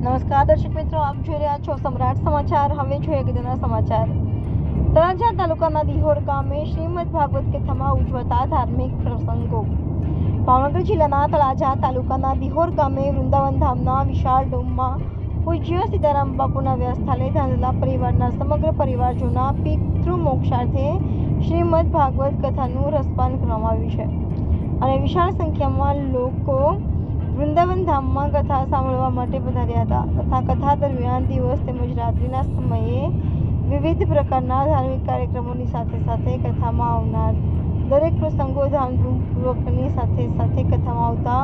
આપ જોઈ રહ્યા છો સમ્રાટ સમાચાર. હવે જોઈએ અગત્યના સમાચાર. તળાજા તાલુકાના દિહોર ગામે શ્રીમદ ભાગવત કથામાં ઉજવાતા ધાર્મિક પ્રસંગો. ભાવનગર જિલ્લાના તળાજા તાલુકાના દિહોર ગામે વૃંદાવન ધામના વિશાળ ડોમમાં પૂજ્ય સીતારામ બાપુના વ્યવસ્થાલય ધાંધલા પરિવારના સમગ્ર પરિવારજોના પિતૃ મોક્ષાર્થે શ્રીમદ ભાગવત કથાનું રસપાન કરવામાં આવ્યું છે. અને વિશાળ સંખ્યામાં લોકો વૃંદાવન ધામમાં કથા સાંભળવા માટે પધાર્યા હતા. તથા કથા દરમિયાન દિવસ તેમજ રાત્રિના સમયે વિવિધ પ્રકારના ધાર્મિક કાર્યક્રમોની સાથે સાથે કથામાં આવનાર દરેક પ્રસંગો ધામધૂમપૂર્વકની સાથે સાથે કથામાં આવતા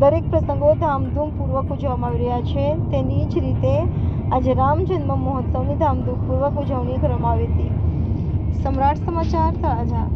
દરેક પ્રસંગો ધામધૂમપૂર્વક ઉજવવામાં આવી રહ્યા છે. તેની જ રીતે આજે રામ જન્મ મહોત્સવની ધામધૂમપૂર્વક ઉજવણી કરવામાં આવી હતી. સમ્રાટ સમાચાર તળાજા.